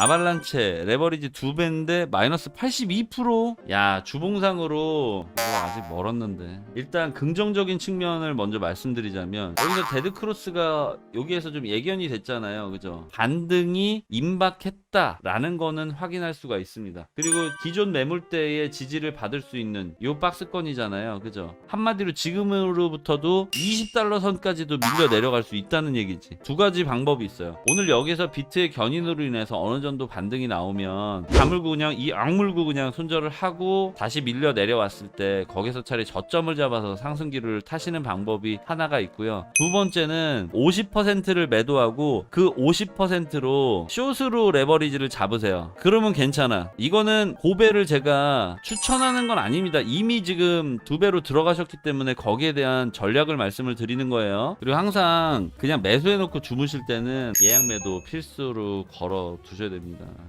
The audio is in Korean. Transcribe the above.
아발란체 레버리지 두 배인데 마이너스 82%? 야 주봉상으로 이거 아직 멀었는데. 일단 긍정적인 측면을 먼저 말씀드리자면 여기서 데드 크로스가 여기에서 좀 예견이 됐잖아요. 그죠? 반등이 임박했다 라는 거는 확인할 수가 있습니다. 그리고 기존 매물대의 지지를 받을 수 있는 요 박스권이잖아요. 그죠? 한마디로 지금으로부터도 20달러 선까지도 밀려 내려갈 수 있다는 얘기지. 두 가지 방법이 있어요. 오늘 여기서 비트의 견인으로 인해서 어느 정도 반등이 나오면 다물고 그냥 이 악물고 그냥 손절을 하고 다시 밀려 내려왔을 때 거기서 차라리 저점을 잡아서 상승기를 타시는 방법이 하나가 있고요. 두 번째는 50%를 매도하고 그 50%로 숏으로 레버리지를 잡으세요. 그러면 괜찮아. 이거는 고배를 제가 추천하는 건 아닙니다. 이미 지금 두 배로 들어가셨기 때문에 거기에 대한 전략을 말씀을 드리는 거예요. 그리고 항상 그냥 매수해 놓고 주무실 때는 예약 매도 필수로 걸어 두셔야 됩니다